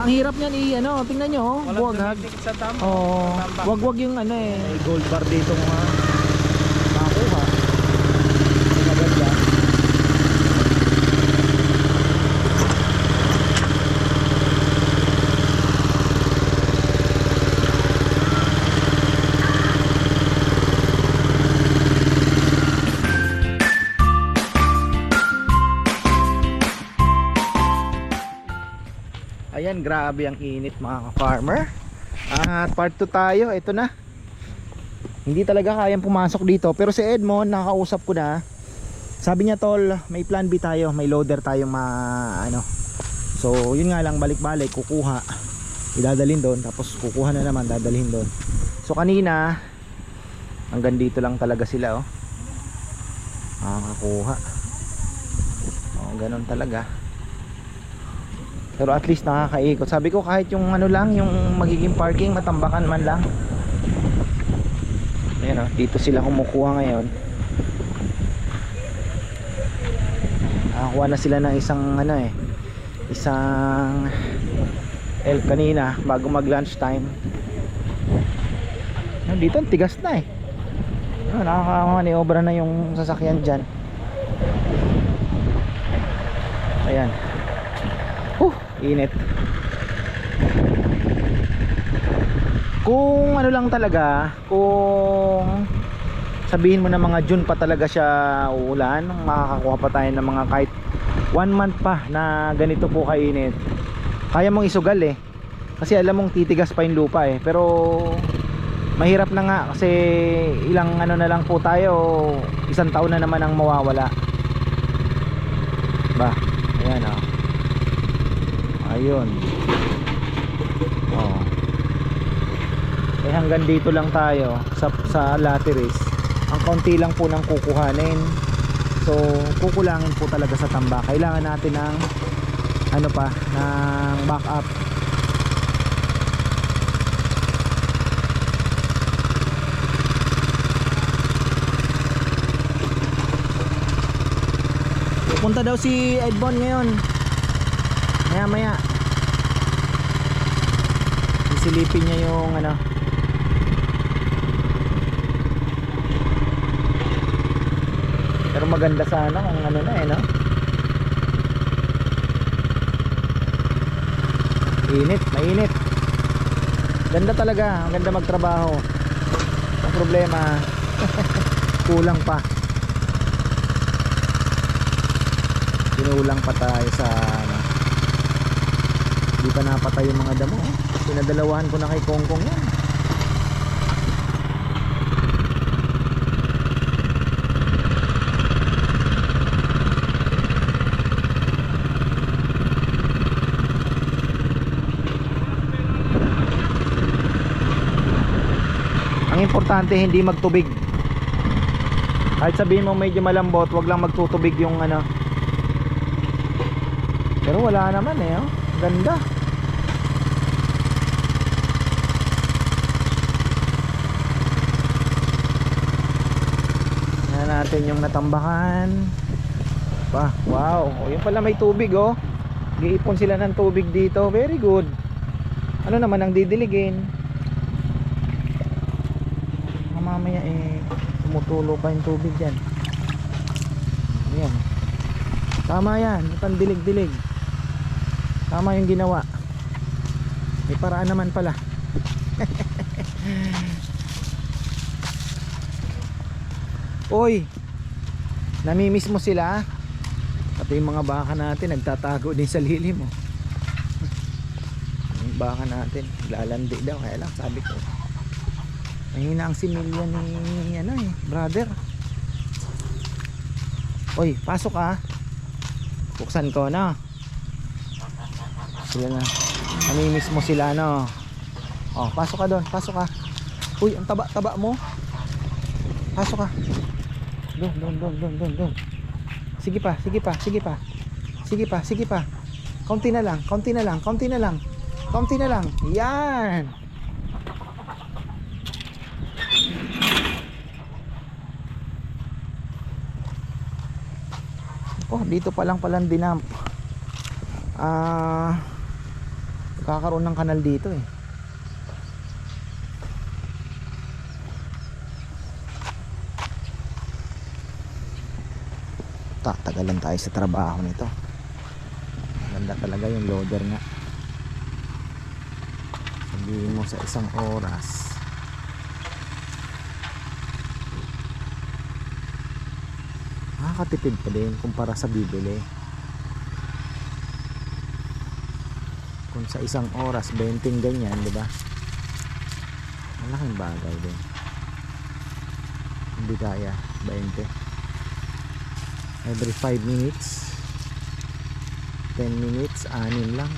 Ang hirap niyan i ano, tingnan nyo, oh, Walang buwag. tumitik sa dam. Oh, Tambak. wag wag yung ano eh, gold bar dito mga Grabe ang init mga ka-farmer. At part 2 tayo, ito na. Hindi talaga kayang pumasok dito. Pero si Edmond, nakausap ko na. Sabi niya tol, may plan B tayo, may loader tayong ma ano. So, yun nga lang balik-balik kukuha. Idadalhin doon tapos kukuha na naman dadalhin doon. So kanina hanggang dito lang talaga sila oh. Makakakuha. Oh, ganun talaga. Pero at least nakakaikot. Sabi ko kahit yung ano lang, yung magiging parking matambakan man lang. Ayan o, dito sila kumukuha ngayon. Nakakuha na sila ng isang ano eh, isang elk kanina bago mag lunch time. Dito ang tigas na eh. Ayan, Nakaka-maniobra na yung sasakyan dyan. Ayan. Init. Kung ano lang talaga, kung sabihin mo na mga June pa talaga siya uulan, makakakuha pa tayo ng mga kahit one month pa na ganito po kainit. Kaya mong isugal eh. Kasi alam mong titigas pa yung lupa eh. Pero mahirap na nga kasi ilang ano na lang po tayo, isang taon na naman ang mawawala. Ba, ayan oh. Ayun. Oh. Eh hanggang dito lang tayo sa sa Latiris. Ang konti lang po ng kukuhanin. So, kukulangin po talaga sa tamba. Kailangan natin ng ano pa, ng backup. Pupunta daw si Edbon ngayon. Maya maya. Sisilipin niya yung ano. Pero maganda sana kung ano na eh no. Init, mainit. Ganda talaga, ang ganda magtrabaho. Ang problema, kulang pa. Kinulang pa tayo sa ano. Hindi pa napatay yung mga damo. oh. Pinadalawahan ko na kay Kongkong yan. Ang importante hindi magtubig. Kahit sabihin mo medyo malambot, wag lang magtutubig yung ano. Pero wala naman eh, oh. Ganda. Yan yung natambakan. Ba, wow. O, yun pala may tubig, oh. Giipon sila ng tubig dito. Very good. Ano naman ang didiligin? Ah, Mamaya eh tumutulo pa yung tubig dyan. Ayan. Tama yan. Yung dilig-dilig. Tama yung ginawa. May paraan naman pala. Oy, namimiss mo sila? Pati yung mga baka natin nagtatago din sa lilim oh. Yung baka natin lalandi daw kaya lang sabi ko. Mahina ang similya ni ano eh, brother. Oy, pasok ah. Buksan ko na. Sila na. Namimiss mo sila no. Oh, pasok ka doon, pasok ka. Uy, ang taba-taba mo. Pasok ka. Doon, doon, doon, doon, doon, doon. Sige pa, sige pa, sige pa. Sige pa, sige pa. Kaunti na lang, kaunti na lang, kaunti na lang. Kaunti na lang. Yan. Oh, dito pa lang palang dinamp. Ah, Kakaroon ng kanal dito eh. Tatagalan tayo sa trabaho nito. Ganda talaga yung loader nga. Sabihin mo sa isang oras. Nakakatipid pa din kumpara sa bibili. Kung sa isang oras 20 ganyan, di ba? Malaking bagay din. Hindi kaya 20. Every 5 minutes 10 minutes, anim lang.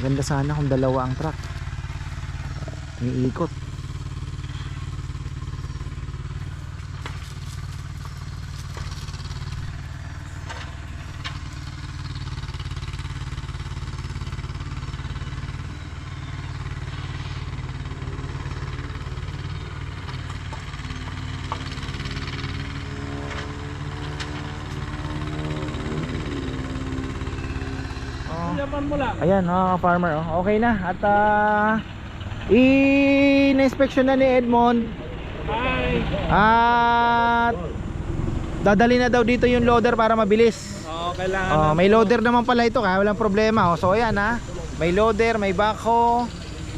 Ganda sana kung dalawa ang truck. Iikot. Oh. Japan mo lang. Ayan mga farmer oh. Okay na at uh, in-inspection na ni Edmond Hi. at dadali na daw dito yung loader para mabilis. Oo, kailangan. Oh, may loader naman pala ito kaya walang problema. Oh, so ayan ha. May loader, may backhoe,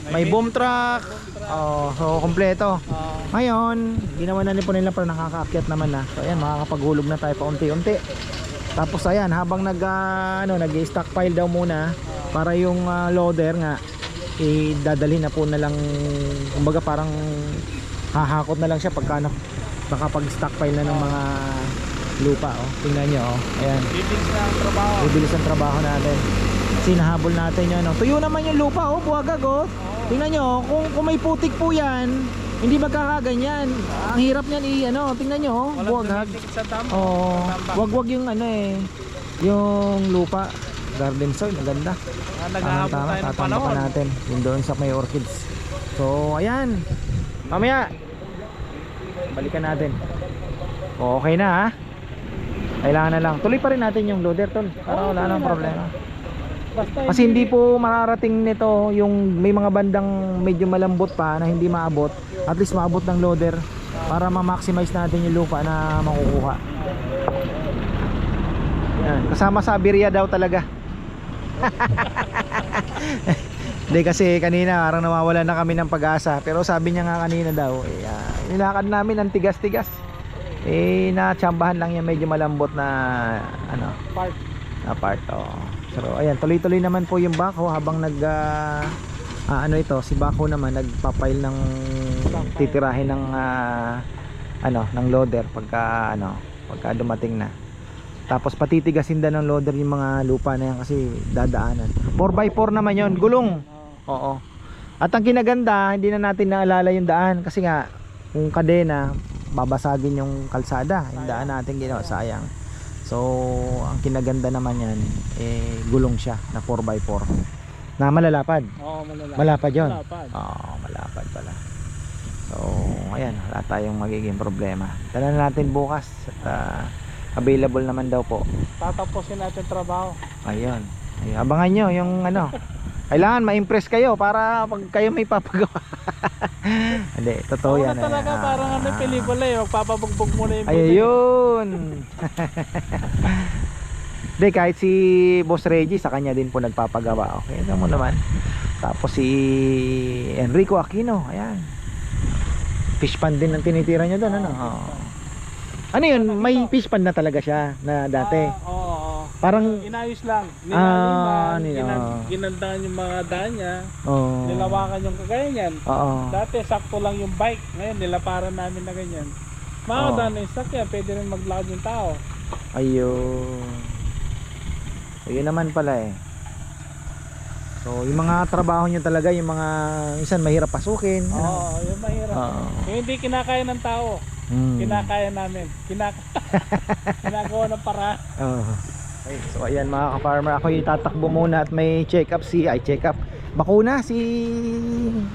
may boom truck. Oh, so kompleto. Oo. Ngayon, ginawa na po nila para nakakaakyat naman na. So ayan, makakapaghulog na tayo pa unti-unti. Tapos ayan, habang nag ah, ano, nag-stockpile daw muna para yung ah, loader nga idadalhin na po na lang kumbaga parang hahakot na lang siya pagka ano, nakapag-stockpile na ng mga lupa oh. Tingnan niyo oh. Ayan. Bibilis na ang trabaho. Bibilis ang trabaho natin. Sinahabol natin yun. No? Tuyo naman yung lupa, oh, buwagag, oh. Tingnan nyo, kung, kung may putik po yan, hindi magkakaganyan. Ang hirap niyan, i, ano, tingnan nyo, oh, buwagag. Oh, Tambak. wag-wag yung ano eh, yung lupa. Garden soil, maganda. Ah, Tama, tatambakan panahon. natin. Yung doon sa may orchids. So, ayan. Mamaya. Balikan natin. Okay na ha. Kailangan na lang. Tuloy pa rin natin yung loader tol. Para wala nang problema. Kasi hindi po mararating nito yung may mga bandang medyo malambot pa na hindi maabot. At least maabot ng loader para ma-maximize natin yung lupa na makukuha. Yan. Kasama sa Abiria daw talaga. Hindi kasi kanina parang nawawala na kami ng pag-asa. Pero sabi niya nga kanina daw, eh, ah, nilakad namin ang tigas-tigas. Eh, natsambahan lang yung medyo malambot na ano, Part. na part oh. Pero ayan, tuloy-tuloy naman po yung bako habang nag ah, ah, ano ito, si bako naman nagpapile ng titirahin ng ah, ano, ng loader pagka ano, pagka dumating na. Tapos patitigasin din ng loader yung mga lupa na yan kasi dadaanan. 4x4 naman yon, gulong. Oo. At ang kinaganda, hindi na natin naalala yung daan kasi nga kung kadena babasagin yung kalsada, yung daan natin ginawa sayang. So, ang kinaganda naman yan, eh, gulong siya na 4x4. Na malalapad. Oo, malala. Malapad yun. Malapad. Oo, malapad pala. So, ayan, wala tayong magiging problema. Tala natin bukas at ah, available naman daw po. Tatapusin natin trabaho. Ayun. Ay, abangan nyo yung ano. Kailangan ma-impress kayo para pag kayo may papagawa. Hindi, totoo Oo yan. na talaga, eh. parang ano Ah. pelikula eh. Magpapabugbog mo na yung bibig. Ayun. Hindi, kahit si Boss Reggie, sa kanya din po nagpapagawa. Okay, ito mo naman. Tapos si Enrico Aquino, ayan. Fish pan din ang tinitira niya doon, ano? Oo. Ano yun? May fish pan na talaga siya na dati. Ah, oo, oo. Parang, Inayos lang. Ah, Ninaliman, nila- ginan- ginandaan yung mga daan niya. oh. Nilawakan yung kagaya niyan. Oo. Dati sakto lang yung bike. Ngayon nilaparan namin na ganyan. Oo. Makakadaan na yung sakyan. Pwede rin maglakad yung tao. Ayun. So, yun naman pala eh. So, yung mga trabaho nyo talaga, yung mga, minsan mahirap pasukin. Oo, yung mahirap. Oo. Yung hindi kinakaya ng tao. Hmm. Kinakaya namin. Kinak Ginagawa ng para. Okay, so ayan mga ka-farmer, ako itatakbo muna at may check-up si, ay check-up, bakuna si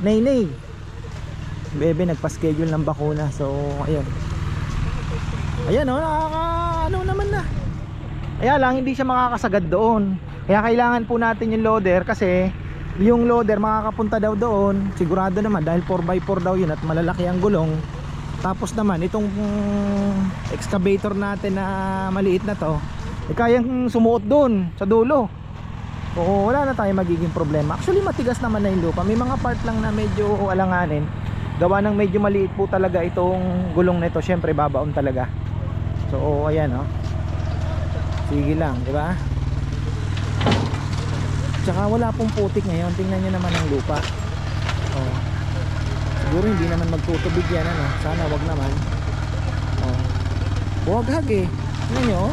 Naynay. Bebe nagpa-schedule ng bakuna, so ayun. Ayan oh, nakaka, ano naman na. Kaya lang hindi siya makakasagad doon. Kaya kailangan po natin yung loader kasi yung loader makakapunta daw doon. Sigurado naman dahil 4x4 daw yun at malalaki ang gulong. Tapos naman itong excavator natin na maliit na to, eh kayang sumuot doon sa dulo. Oo, wala na tayong magiging problema. Actually matigas naman na yung lupa. May mga part lang na medyo alanganin. Gawa ng medyo maliit po talaga itong gulong nito. Syempre babaon talaga. So ayan oh. Sige lang, di ba? Tsaka wala pong putik ngayon. Tingnan nyo naman ang lupa. Oh. Siguro hindi naman magtutubig yan ano. Sana wag naman. Oh. Buwaghag eh. Tingnan nyo.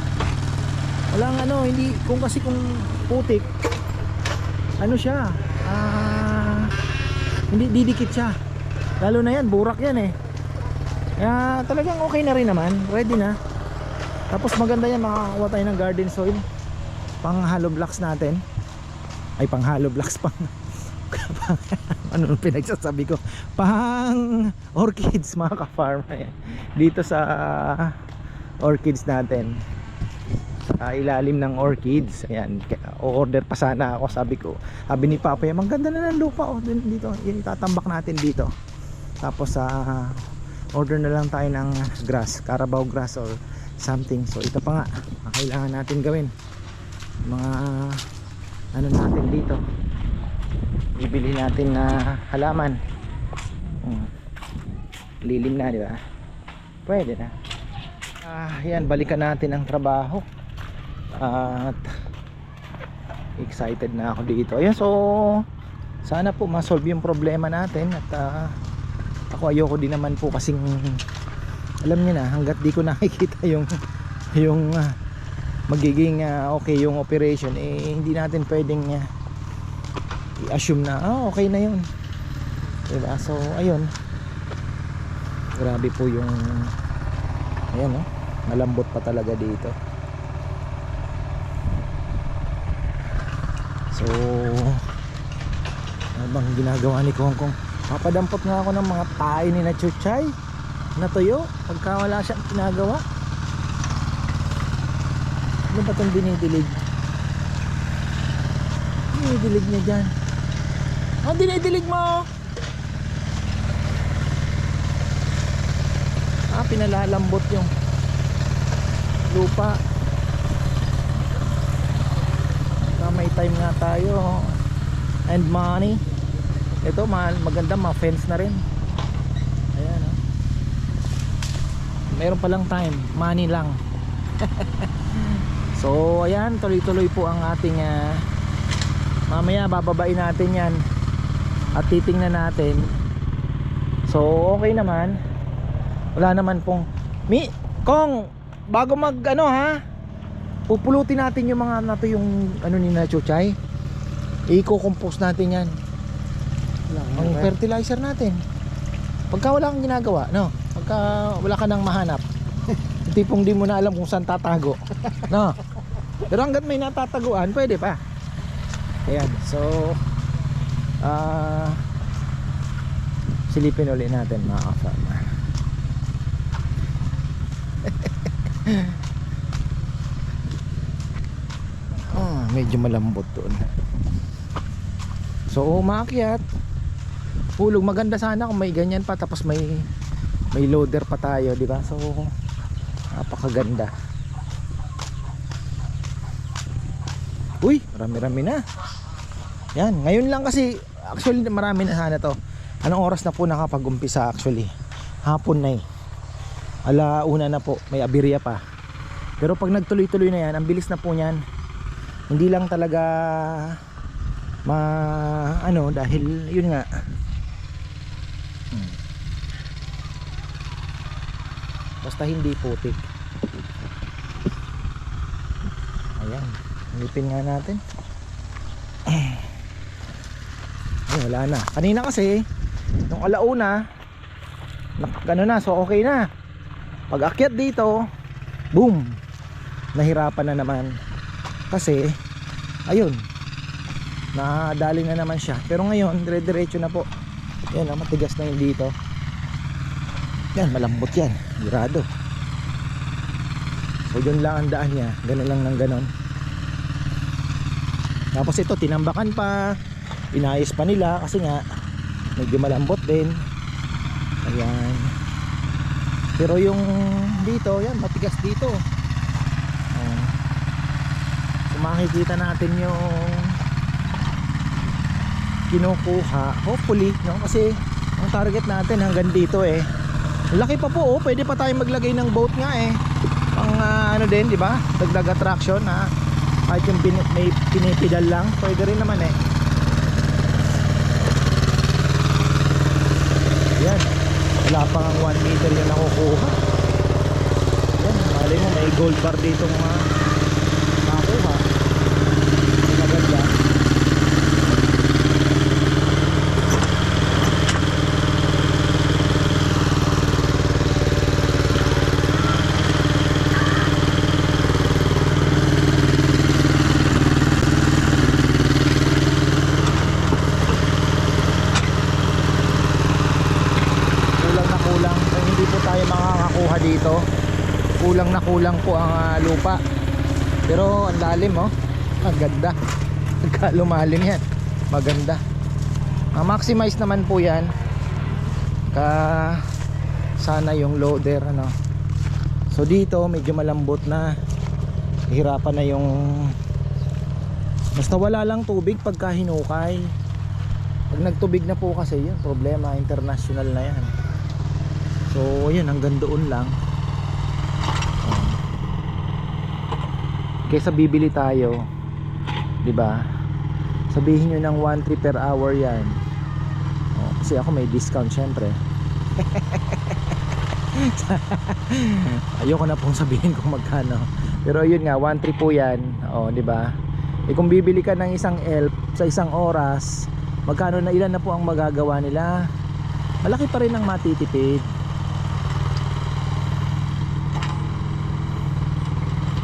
Walang ano, hindi kung kasi kung putik ano siya? Ah hindi didikit siya. Lalo na yan, burak yan eh. Kaya talagang okay na rin naman. Ready na. Tapos maganda yan makakakuha tayo ng garden soil. Pang hollow blocks natin. Ay pang hollow blocks pang- ano pinagsasabi ko? Pang orchids mga ka-farm Ayan. dito sa orchids natin. Sa ilalim ng orchids. Ayan order pa sana ako sabi ko. Sabi ni Papa ang ganda na ng lupa oh, dito. Itatambak natin dito. Tapos sa order na lang tayo ng grass carabao grass or something. So ito pa nga ang kailangan natin gawin. Mga ano natin dito bibili natin na halaman. Hmm. lilim na di ba? Pwede na. Ah yan balikan natin ang trabaho. At excited na ako dito. Ayan so sana po masolve yung problema natin. At ah, ako ayoko din naman po kasing alam niyo na hanggat di ko nakikita yung yung ah, magiging ah, okay yung operation eh hindi natin pwedeng ah, i-assume na ah okay na yun. Diba? So ayun. Grabe po yung ayan oh. Malambot pa talaga dito. So ano bang ginagawa ni Kong Kong papadampot nga ako ng mga tayo ni na chuchay na tuyo pagka wala siyang ginagawa. Ano ba itong dinidilig? Dinidilig niya dyan oh dinidilig mo. Ah pinalalambot yung lupa. Na may time nga tayo. And money. Ito ma- maganda ma fence na rin. Ayan oh. meron palang time money lang. So ayan tuloy tuloy po ang ating ah, mamaya bababain natin yan at titingnan natin. So okay naman. Wala naman pong mi kong bago mag ano ha? Pupulutin natin yung mga nato yung ano ni na chuchay i-compose natin yan. Ang fertilizer natin. Pagka wala kang ginagawa no? Pagka wala ka nang mahanap. Tipong di mo na alam kung saan tatago no? Pero hanggat may natataguan pwede pa. Ayan so ah silipin ulit natin mga ka-farmer ah, medyo malambot doon. So umakyat. Hulog. Maganda sana kung may ganyan pa tapos may may loader pa tayo di ba? So napakaganda. Uy marami rami na. Yan ngayon lang kasi actually marami na sana to. Anong oras na po nakapag umpisa actually? Hapon na eh. Ala una na po may abirya pa. Pero pag nagtuloy-tuloy na yan ang bilis na po niyan. Hindi lang talaga ma ano dahil yun nga. Basta hindi putik. Ayan ngipin nga natin ay wala na. Kanina kasi nung alauna ano na so okay na. Pag akyat dito boom nahirapan na naman. Kasi ayun nadali na naman siya. Pero ngayon dire diretso na po. Yan ah, matigas na yun dito. Yan malambot yan. Grado. So yun lang ang daan niya. Ganun lang ng ganon. Tapos ito, tinambakan pa. Inayos pa nila kasi nga medyo malambot din. Ayan. Pero yung dito, yan, matigas dito. Oh. So makikita natin yung kinukuha. Hopefully, no? Kasi ang target natin hanggang dito eh. Laki pa po oh, pwede pa tayong maglagay ng boat nga eh. Pang ah, ano din, di ba? Dagdag attraction ha. Kahit yung pin- may pinipidal lang, pwede rin naman eh. Yan. Wala pa ang 1 meter yung nakukuha. Yan, mali mo may gold bar dito mga nakuha. Maganda. kulang na kulang kung hindi po tayo makakakuha dito kulang po ang ah, lupa. Pero ang lalim oh. Ang ganda. Lumalim yan. Maganda. Ah, maximize naman po yan. Ka sana yung loader ano. So dito medyo malambot na. Hirapan na yung basta wala lang tubig pagka hinukay. Pag nagtubig na po kasi yun problema. International na yan. So, ayun, hanggang doon lang. Kaysa bibili tayo, 'di ba? Sabihin niyo ng 1 trip per hour 'yan. Oh, kasi ako may discount syempre. Ayoko na pong sabihin kung magkano. Pero yun nga, 1 trip po 'yan. Oh, 'di ba? Eh kung bibili ka ng isang elf sa isang oras, magkano na ilan na po ang magagawa nila? Malaki pa rin ang matitipid.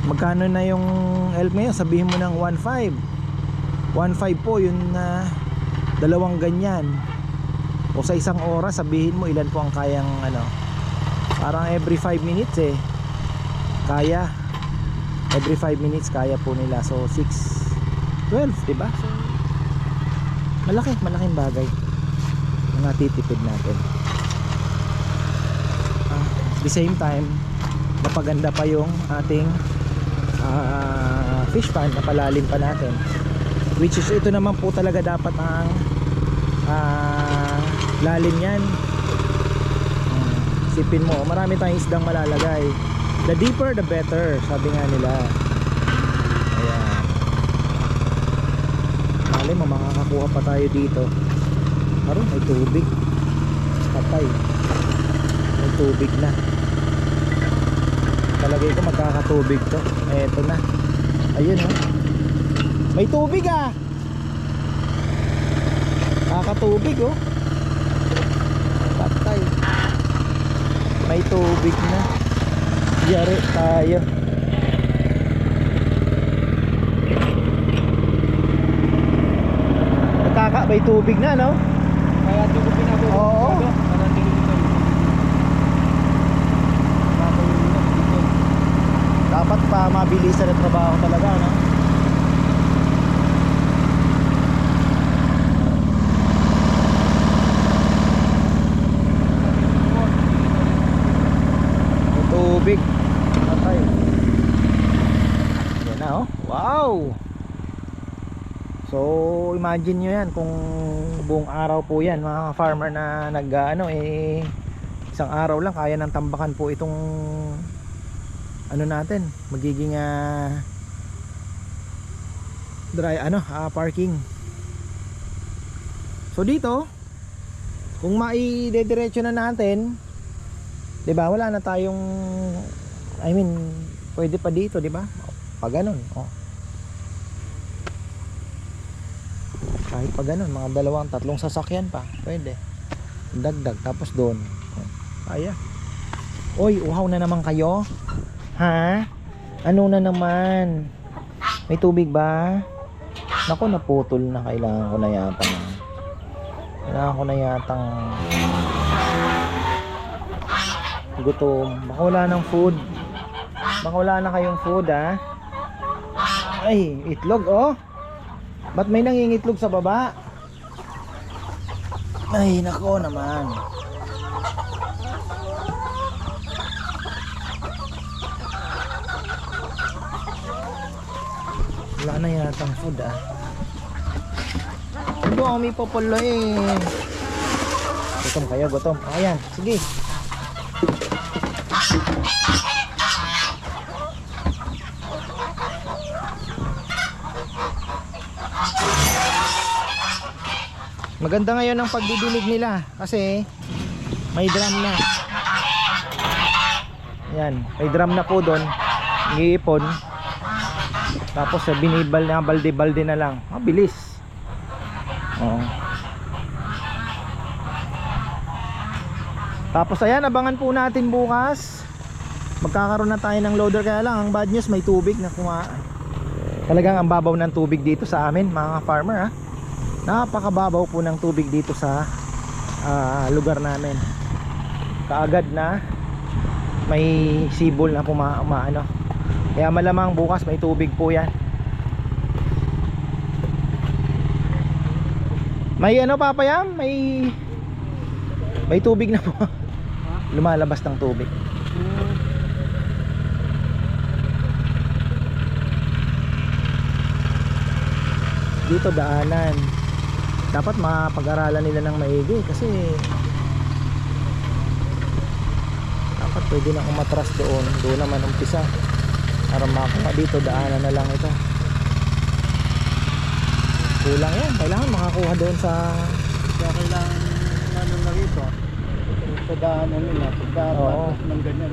Magkano na yung elk ngayon? Sabihin mo ng 1.5 1.5 po yun na dalawang ganyan. O sa isang oras sabihin mo ilan po ang kayang ano parang every 5 minutes eh. Kaya. Every 5 minutes kaya po nila. So 6 12 diba malaki malaking bagay. Ang natitipid natin. Ah, at the same time napaganda pa yung ating ah, fish pan na palalim pa natin. Which is ito naman po talaga dapat ang ah, lalim yan. Hmm, sipin mo marami tayong isdang malalagay. The deeper the better sabi nga nila. Ayan. Mali mo makakakuha pa tayo dito. Maroon may tubig. Patay. May tubig na Palagay ko magkakatubig to. Eto na. Ayun oh. May tubig ah. Kakatubig oh. Patay. May tubig na. Yari tayo. Nakaka may tubig na no? Kaya ko pinagawa. Oo. Parang di ko dito. Dapat pa mabilisan ang trabaho talaga no? Tubig. Patay. Yan na oh. Wow! So, imagine nyo yan kung buong araw po yan mga farmer na nag ano eh isang araw lang kaya ng tambakan po itong ano natin magiging ah, dry ano ah, parking. So dito kung maidediretso na natin 'di ba wala na tayong I mean pwede pa dito 'di ba? Pag ganun oh. Kahit pa ganun mga dalawang tatlong sasakyan pa pwede. Dagdag tapos doon. Oh, kaya oy uhaw na naman kayo Ha? Ano na naman? May tubig ba? Nako, naputol na. Kailangan ko na yatang... Kailangan ko na yatang... Gutom. Baka wala ng food. Baka wala na kayong food ha. Ay, itlog oh. Ba't may nangingitlog sa baba? Ay, nako naman. Wala na yatang food ah. Ang dami pa pala eh. Gutom kayo, gutom. Ayan, sige. Maganda ngayon ang pagdidilig nila kasi may drum na. Yan, may drum na po doon. Iipon. Tapos eh, binibal na balde-balde na lang. Mabilis. Oo. Tapos ayan, abangan po natin bukas. Magkakaroon na tayo ng loader kaya lang ang bad news may tubig na kuma Talagang ang babaw ng tubig dito sa amin mga farmer ha. Napakababaw po ng tubig dito sa ah, lugar namin. Kaagad na may sibol na puma ano. Kaya malamang bukas may tubig po 'yan. May ano papayam? May may tubig na po. Lumalabas ng tubig. Dito daanan. Dapat mapag-aralan nila ng maigi kasi dapat pwede na umatras doon. Doon naman umpisa. Para makakuha dito daanan na lang ito. Kulang yan. Kailangan makakuha doon sa Kaya kailangan ano na rito. Sa daanan nila. Pagka Oo. ng ganyan.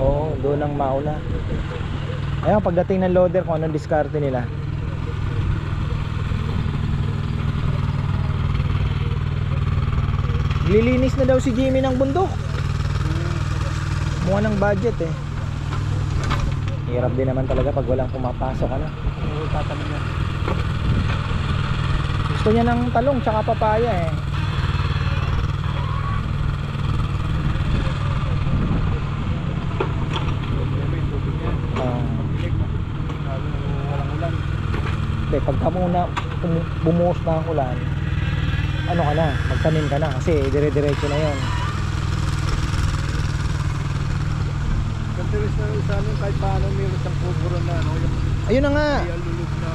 Oo, doon ang mauna. Ayun, pagdating ng loader kung anong diskarte nila. Lilinis na daw si Jimmy ng bundok. Mukha ng budget eh. Hirap din naman talaga pag walang pumapasok ano. Oo, tatanong. Gusto niya ng talong tsaka papaya eh. Yan. Ah. Hindi, pagka muna bum- bumuhos na ang ulan, ano ka na, magtanim ka na kasi dire-diretso na yon. Kantiris na sa amin kahit paano meron siyang kuburo na ano, yung Ayun na nga. may alulog na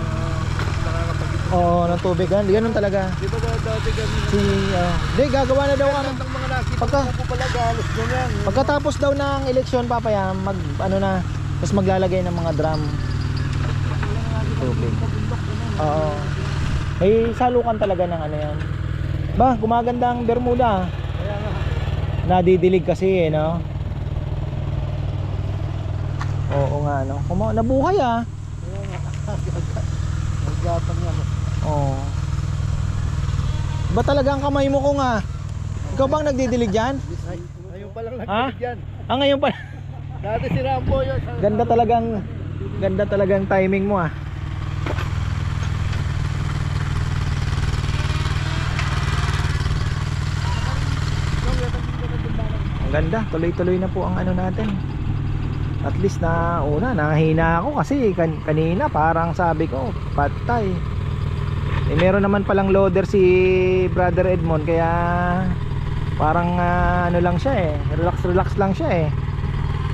nakakapag-ipon. Oo, ng tubig. Gan- Ganun talaga. Di ba dati ganun? Si, uh, di, gagawa na daw kami. ng mga nakita Pagka- ko pala galos yan. Pagkatapos daw ng eleksyon, papaya, mag, ano na, tapos maglalagay ng mga drum. Tubig. Oo. May salukan talaga ng ano yan. Ba, gumaganda ang Bermuda. Nadidilig kasi eh, no? Oo nga, no? Kuma nabuhay ah. Naggatang yan. Oo. Ba talaga ang kamay mo ko nga? Ikaw bang nagdidilig dyan? Ay, Ngayon pa lang Ha? nagkilig yan. Ah, ngayon pa. Dati si Rambo yun. Ganda talagang ganda talagang timing mo ah. Ang ganda, tuloy-tuloy na po ang ano natin. At least na una, nahina ako kasi kan kanina parang sabi ko, patay. Eh meron naman palang loader si Brother Edmond kaya parang ah, ano lang siya eh, relax relax lang siya eh.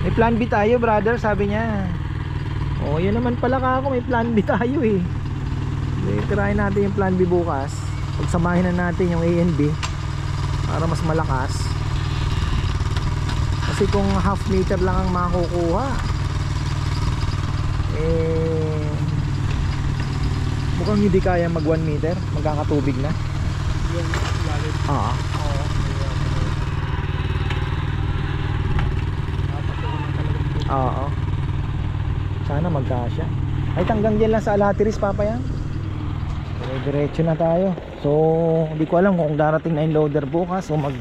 May plan B tayo brother sabi niya Oh yun naman pala ka ako may plan B tayo eh Hindi, tirahin natin yung plan B bukas Pagsamahin na natin yung A Para mas malakas Kasi kung half meter lang ang makukuha Eh Mukhang hindi kaya mag 1 meter Magkakatubig na Yung lalim. Ah Oo. Sana magkasya. Ay hanggang dyan lang sa Alatiris papa yan. Dire-diretso na tayo. So, hindi ko alam kung darating na yung loader bukas o mag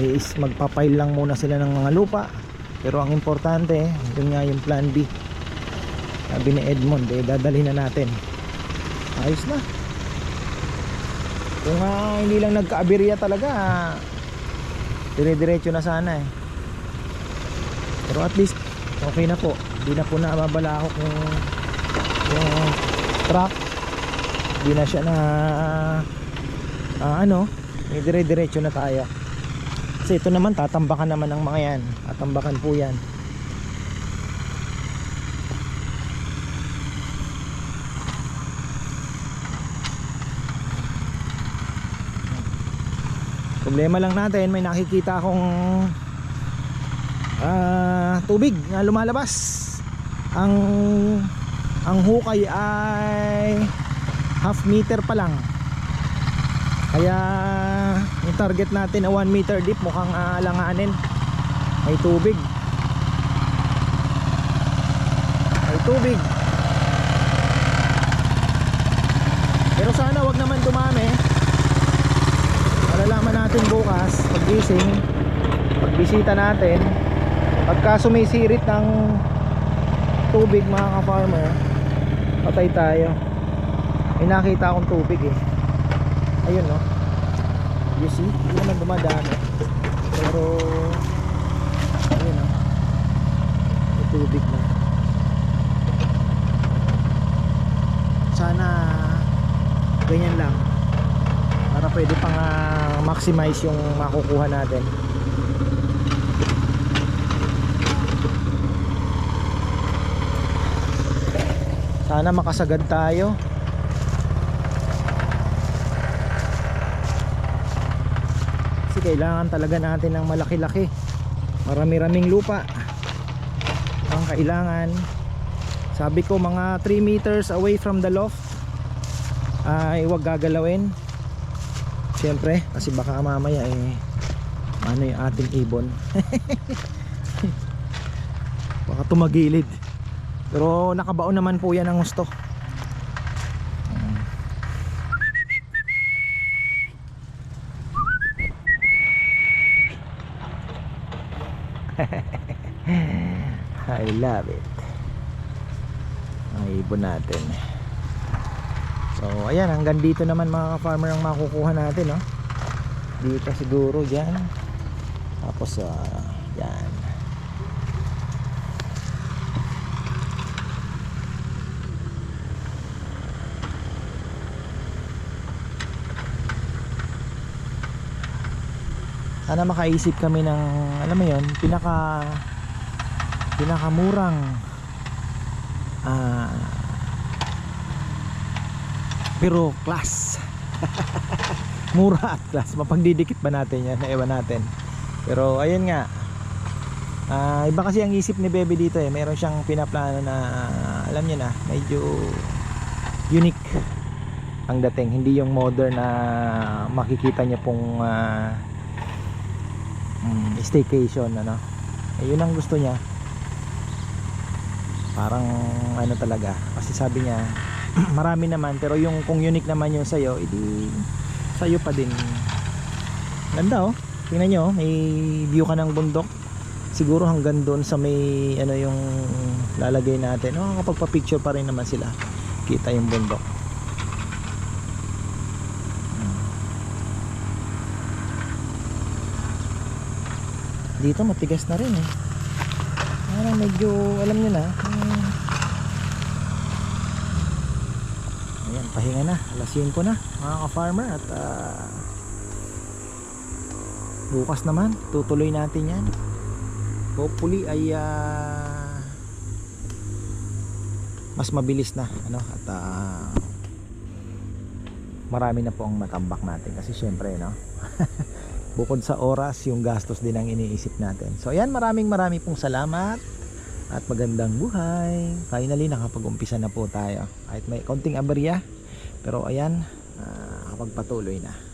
is magpapail lang muna sila ng mga lupa. Pero ang importante, yun nga yung plan B. Sabi ni Edmond, eh, dadalhin na natin. Ayos na. Kung nga hindi lang nagka-aberya talaga, dire-diretso na sana eh. Pero at least okay na po hindi na po nababalakok yung yung truck hindi na siya na ah, ano dire diretso na tayo kasi ito naman tatambakan naman ng mga yan. Tatambakan po yan. Problema lang natin may nakikita akong ah, tubig na lumalabas. Ang ang hukay ay half meter pa lang. Kaya target natin na 1 meter deep mukhang aalanganin. May tubig. May tubig. Pero sana wag naman dumami. Malalaman natin bukas pagising pagbisita natin. Pagka sumisirit ng tubig mga ka-farmer patay tayo. May nakita akong tubig eh. Ayun no you see? Hindi naman dumadami pero ayun no may tubig na. Sana ganyan lang. Para pwede pang ah, maximize yung makukuha natin. Sana makasagad tayo kasi kailangan talaga natin ng malaki-laki marami-raming lupa ang kailangan sabi ko mga 3 meters away from the loft ay huwag gagalawin Siyempre, kasi baka mamaya eh ano yung ating ibon. baka tumagilid. Pero nakabaon naman po yan ang gusto. I love it. Ang ibon natin. So ayan hanggang dito naman mga ka-farmer ang makukuha natin no. Dito siguro diyan. Tapos uh, yan. Sana makaisip kami ng alam mo 'yon, pinaka pinakamurang ah pero class. Mura at class. Mapagdidikit ba natin yan? Ewan natin. Pero ayun nga Ah, iba kasi ang isip ni Bebe dito eh. Meron siyang pinaplano na alam niyo na medyo unique ang dating. Hindi yung modern na makikita niyo pong mm, staycation ano. Eh, yun ang gusto niya parang ano talaga kasi sabi niya marami naman pero yung kung unique naman yung sayo edi sayo pa din. Ganda oh. Tingnan nyo oh, may view ka ng bundok. Siguro hanggang doon sa may ano yung lalagay natin. Oh kapag pa picture pa rin naman sila. Kita yung bundok. Dito matigas na rin eh parang medyo alam nyo na Ayan, pahinga na. Alas 5 na, mga ka-farmer. At ah, bukas naman, tutuloy natin yan. Hopefully ay ah, mas mabilis na. Ano, at ah, marami na po ang matambak natin. Kasi syempre, no? bukod sa oras, yung gastos din ang iniisip natin. So, ayan, maraming maraming pong salamat at magandang buhay. Finally, nakapag-umpisa na po tayo. Kahit may konting aberya, pero ayan, ah, nakapagpatuloy na.